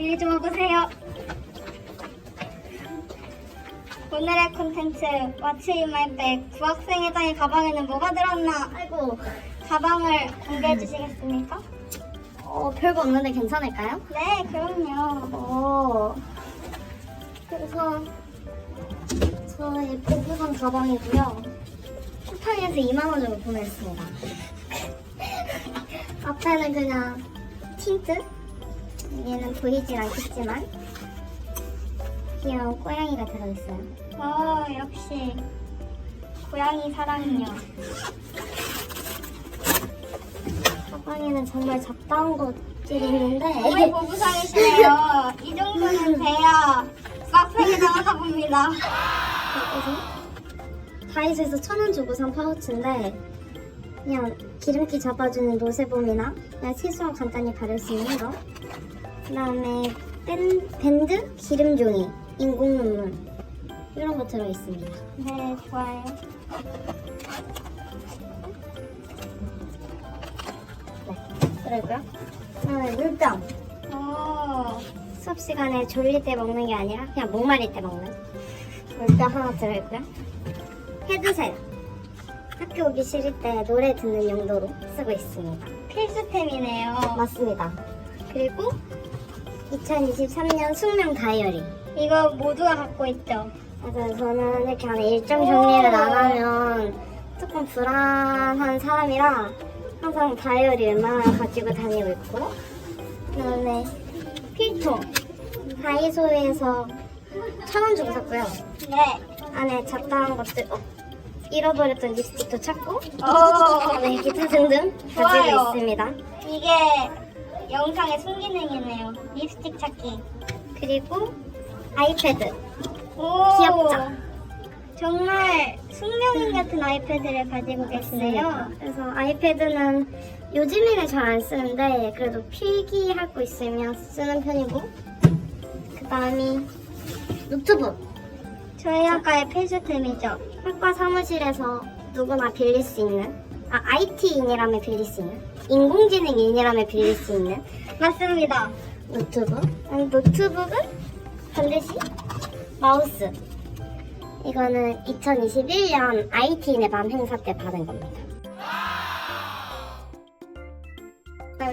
이리 좀 와보세요. 오늘의 콘텐츠 What's in my bag 부학생 회장의 가방에는 뭐가 들었나? 아이고 가방을 공개해 주시겠습니까? 어, 별거 없는데 괜찮을까요? 네 그럼요. 어. 그래서 저의 보부상 가방이고요. 쿠팡에서 2만 원 주고 구매했습니다. 앞에는 그냥 틴트. 얘는 보이진 않겠지만 귀여운 고양이가 들어있어요. 어 역시 고양이 사랑이요. 가방에는 정말 잡다한 것들이 있는데 오해 보부상이시네요. 이 정도는 돼야 빡세게 나가다 봅니다. 그래서 다이소에서 천 원 주고 산 파우치인데 그냥 기름기 잡아주는 노세범이나 그냥 세수하고 간단히 바를 수 있는 거 그 다음에 밴, 밴드, 기름 종이, 인공 눈물 이런 거 들어있습니다. 네 좋아요. 네, 그리고요. 그다음에 물병. 오 수업 시간에 졸릴 때 먹는 게 아니라 그냥 목마를 때 먹는 물병 하나 들어있고요. 헤드셋. 학교 오기 싫을 때 노래 듣는 용도로 쓰고 있습니다. 필수템이네요. 맞습니다. 그리고 2023년 숙명 다이어리. 이거 모두가 갖고 있죠. 맞아요. 저는 이렇게 안에 일정 정리를 안 하면 조금 불안한 사람이라 항상 다이어리 웬만하면 가지고 다니고 있고 그다음에 필통. 다이소에서 천 원 주고 샀고요. 네. 안에 잡다한 것들, 어? 잃어버렸던 립스틱도 찾고 오 네, 기타 등등 가지고. 있습니다. 이게 영상의 순기능이네요. 립스틱 찾기. 그리고 아이패드. 오 귀엽죠? 정말 숙명인 같은 아이패드를 가지고 계시네요. 그래서 아이패드는 요즘에는 잘 안 쓰는데 그래도 필기할 거 있으면 쓰는 편이고 그 다음이 노트북 저희 학과의 필수템이죠. 학과 사무실에서 누구나 빌릴 수 있는 아 IT인이라면 빌릴 수 있는 인공지능인이라면 빌릴 수 있는 맞습니다. 노트북 아니, 노트북은 반드시 마우스 이거는 2021년 IT인의 밤 행사 때 받은 겁니다.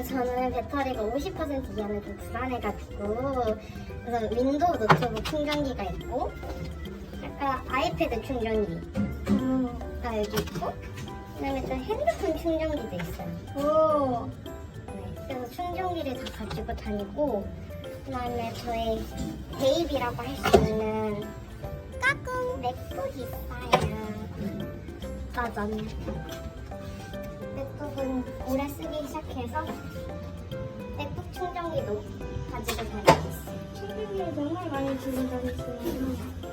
저는 배터리가 50% 이하면 좀 불안해가지고 그래서 윈도우 노트북 충전기가 있고 약간 아이패드 충전기 가 여기 있고 그다음에 또 핸드폰 충전기도 있어요. 오 네, 그래서 충전기를 다 가지고 다니고 그다음에 저의 베이비라고 할 수 있는 까꿍 맥북이 있어요. 짜잔. 맥북은 올해 쓰기 시작해서 맥북 충전기도 가지고 다니고 있어요. 충전기를 정말 많이 주고 다니시네요.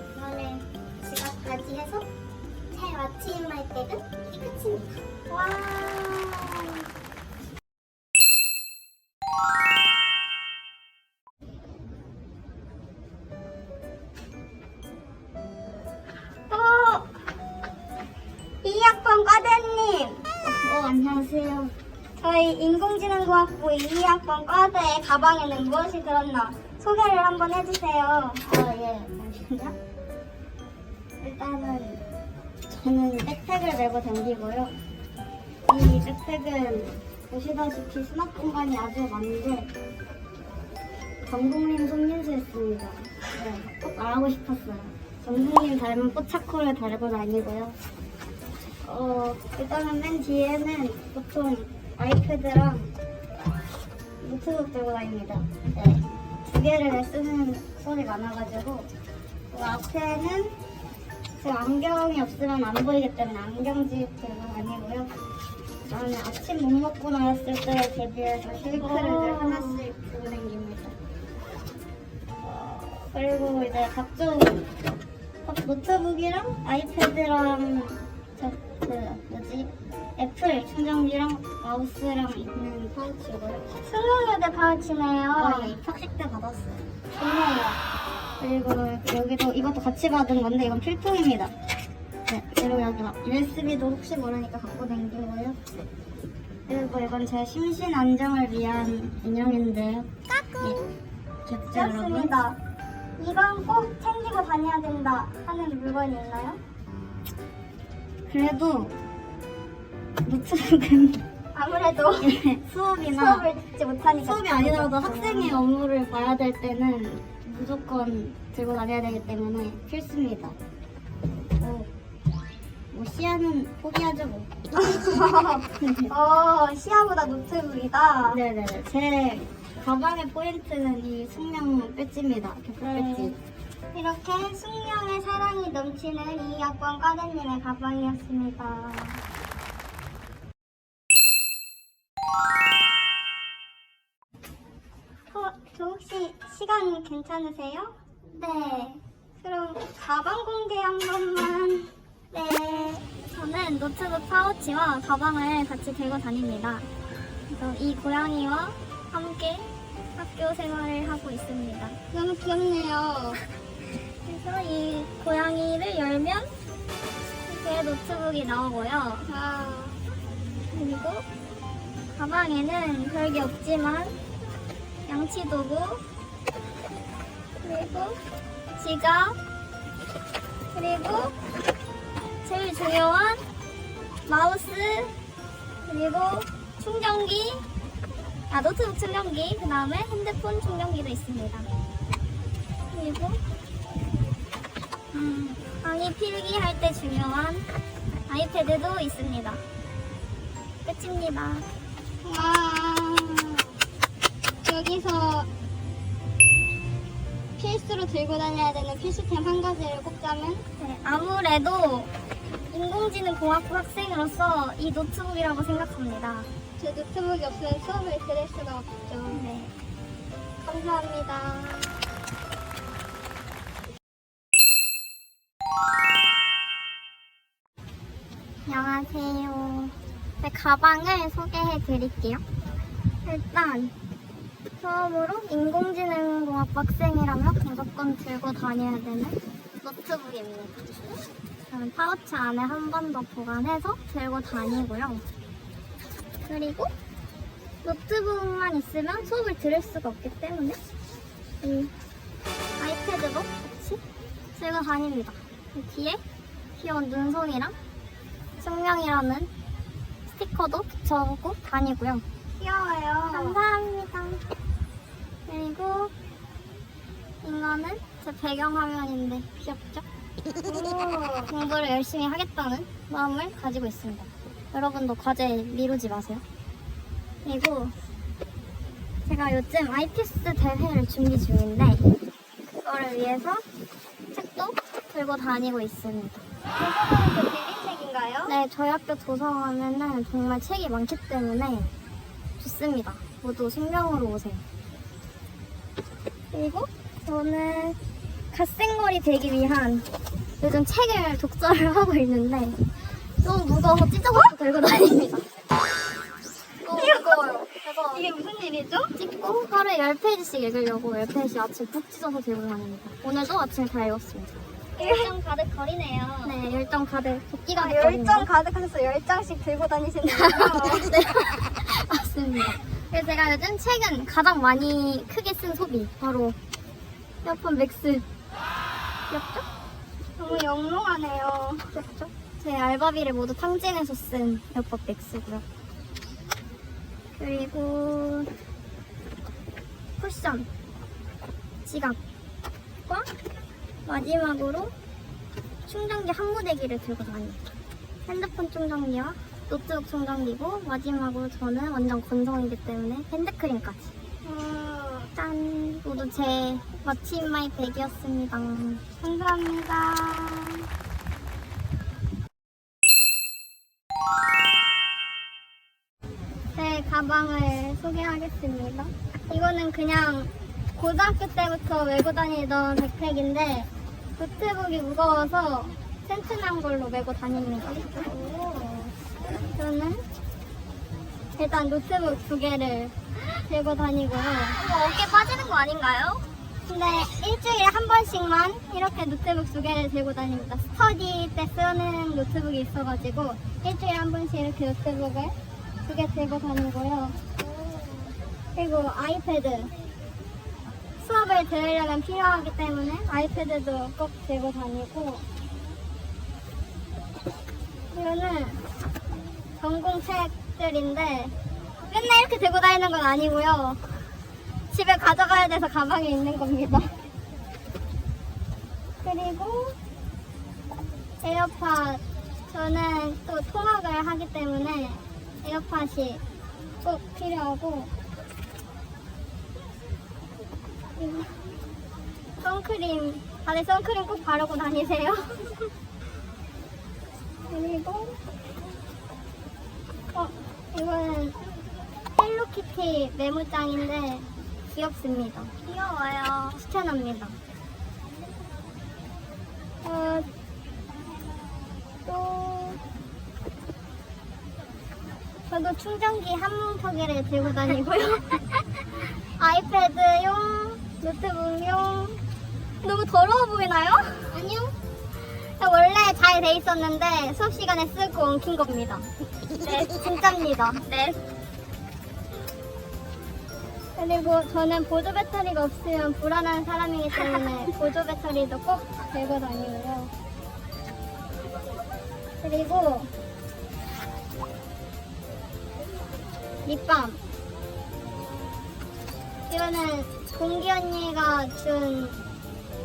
지갑까지 해서 제 왓츠인 마이 백은 이 끝입니다. 와. 어, 이학번 과대님, 어, 안녕하세요. 저희 인공지능공학부 2학번 과대의 가방에는 무엇이 들었나 소개를 한번 해주세요. 아, 예, 잠시만요. 일단은 저는 백팩을 메고 다니고요. 이 백팩은 보시다시피 수납 공간이 아주 많은데 정국님 손민수였습니다. 네, 꼭 말하고 싶었어요. 정국님 닮은 뽀차코를 달고 다니고요. 어, 일단은 맨 뒤에는 보통 아이패드랑 노트북 들고 다닙니다. 네. 두 개를 쓰는 수업이 많아가지고 그 앞에는 제 안경이 없으면 안 보이기 때문에 안경집 들고 다니고요. 그다음에 아침 못 먹고 나왔을 때 대비해서 쉐이크를 오. 하나씩 들고 다닙니다. 어, 그리고 이제 각종 노트북이랑 아이패드랑 저, 그 뭐지 애플 충전기랑 마우스랑 있는 파우치고요. 승용여대 파우치네요. 아, 예, 입학식 때 받았어요. 좋네요. 그리고 여기도 이것도 같이 받은 건데 이건 필통입니다. 네, 그리고 여기 막 USB도 혹시 모르니까 갖고 다니고요. 그리고 이건 제 심신 안정을 위한 인형인데요. 네. 귀엽죠, 여러분? 귀엽습니다. 이건 꼭 챙기고 다녀야 된다 하는 물건이 있나요? 그래도 노트북은 아무래도 수업이나 수업을 듣지 못하니까 수업이 아니더라도 학생의 업무를 봐야 될 때는 무조건 들고 다녀야 되기 때문에 필수입니다. 뭐, 뭐 시야는 포기하죠 뭐. 어 시야보다 노트북이다. 네네네. 제 가방의 포인트는 이 숙명 배지입니다. 개표 배지. 이렇게 숙명의 사랑이 넘치는 이 학번 과대님의 가방이었습니다. 시 시간 괜찮으세요? 네. 그럼 가방 공개 한 번만. 네. 저는 노트북 파우치와 가방을 같이 들고 다닙니다. 그래서 이 고양이와 함께 학교 생활을 하고 있습니다. 너무 귀엽네요. 그래서 이 고양이를 열면 이렇게 노트북이 나오고요. 그리고 가방에는 별게 없지만 양치도구 그리고 지갑 그리고 제일 중요한 마우스 그리고 충전기 아 노트북 충전기 그 다음에 핸드폰 충전기도 있습니다. 그리고 음, 강의 필기할 때 중요한 아이패드도 있습니다. 끝입니다. 와, 여기서 필수로 들고 다녀야 되는 필수템 한 가지를 꼽자면? 네, 아무래도 인공지능 공학부 학생으로서 이 노트북이라고 생각합니다. 제 노트북이 없으면 수업을 들을 수가 없죠. 네. 감사합니다. 안녕하세요. 제 가방을 소개해 드릴게요. 일단 처음으로 인공지능공학 학생이라면 무조건 들고 다녀야 되는 노트북입니다. 저는 파우치 안에 한 번 더 보관해서 들고 다니고요. 그리고 노트북만 있으면 수업을 들을 수가 없기 때문에 이 아이패드도 같이 들고 다닙니다. 이 뒤에 귀여운 눈송이랑 숙명이라는 스티커도 붙여보고 다니고요. 귀여워요. 감사합니다. 그리고 이거는 제 배경화면인데 귀엽죠? 공부를 열심히 하겠다는 마음을 가지고 있습니다. 여러분도 과제 미루지 마세요. 그리고 제가 요즘 IPS 대회를 준비 중인데 그거를 위해서 책도 들고 다니고 있습니다. 도서관은 그 비리책인가요? 네, 저희 학교 도서관에는 정말 책이 많기 때문에 좋습니다. 모두 숙명으로 오세요. 그리고 저는 갓생걸이 되기 위한 요즘 책을 독서를 하고 있는데 너무 무거워서 찢어서 들고 다닙니다. 너무 무거워요. 그래서 이게 무슨 일이죠? 찍고 하루에 10페이지씩 읽으려고 10페이지 아침 푹 찢어서 들고 다닙니다. 오늘도 아침에 다 읽었습니다. 열정 가득 거리네요. 네, 열정 가득, 도끼 아, 열정. 가득하셔서 열 장씩 들고 다니시는군요. 네, 맞습니다. 그래서 제가 요즘 최근 가장 많이 크게 쓴 소비 바로 이어폰 맥스 귀엽죠? 너무 영롱하네요. 귀엽죠? 제 알바비를 모두 탕진해서 쓴 이어폰 맥스고요. 그리고 쿠션, 지갑과 마지막으로 충전기 한 무대기를 들고 다닙니다. 핸드폰 충전기와 노트북 충전기고 마지막으로 저는 완전 건성이기 때문에 핸드크림까지. 음, 짠! 모두 제 마침 마이 백이었습니다. 감사합니다. 제 가방을 소개하겠습니다. 이거는 그냥 고등학교 때부터 메고 다니던 백팩인데 노트북이 무거워서 튼튼한 걸로 메고 다닙니다. 저는 일단 노트북 두 개를 들고 다니고요. 이거 어깨 빠지는 거 아닌가요? 근데 일주일에 한 번씩만 이렇게 노트북 두 개를 들고 다닙니다. 스터디 때 쓰는 노트북이 있어가지고 일주일에 한 번씩 이렇게 노트북을 두 개 들고 다니고요. 그리고 아이패드 수업 수업을 들으려면 필요하기 때문에 아이패드도 꼭 들고 다니고 이거는 전공책들인데 맨날 이렇게 들고 다니는 건 아니고요. 집에 가져가야 돼서 가방에 있는 겁니다. 그리고 에어팟 저는 또 통학을 하기 때문에 에어팟이 꼭 필요하고 선크림 다들 선크림 꼭 바르고 다니세요. 그리고 어 이거는 헬로키티 메모장인데 귀엽습니다. 귀여워요. 추천합니다. 어, 또 저도 충전기 한 뭉텅이를 들고 다니고요. 아이패드용, 노트북용. 너무 더러워 보이나요? 아니요. 원래 잘 돼 있었는데 수업 시간에 쓰고 엉킨 겁니다. 네, 진짜입니다. 네. 그리고 저는 보조 배터리가 없으면 불안한 사람이기 때문에 보조 배터리도 꼭 들고 다니고요. 그리고 립밤. 이거는 공기 언니가 준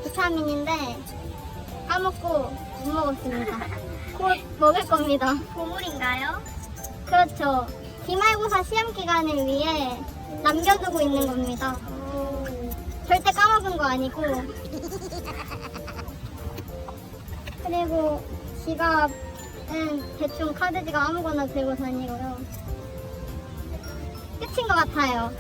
비타민인데 까먹고 못 먹었습니다. 곧 먹을 겁니다. 보물인가요? 그렇죠. 기말고사 시험 기간을 위해 남겨두고 있는 겁니다. 절대 까먹은 거 아니고. 그리고 지갑은 대충 카드 지갑 아무거나 들고 다니고요. 끝인 것 같아요.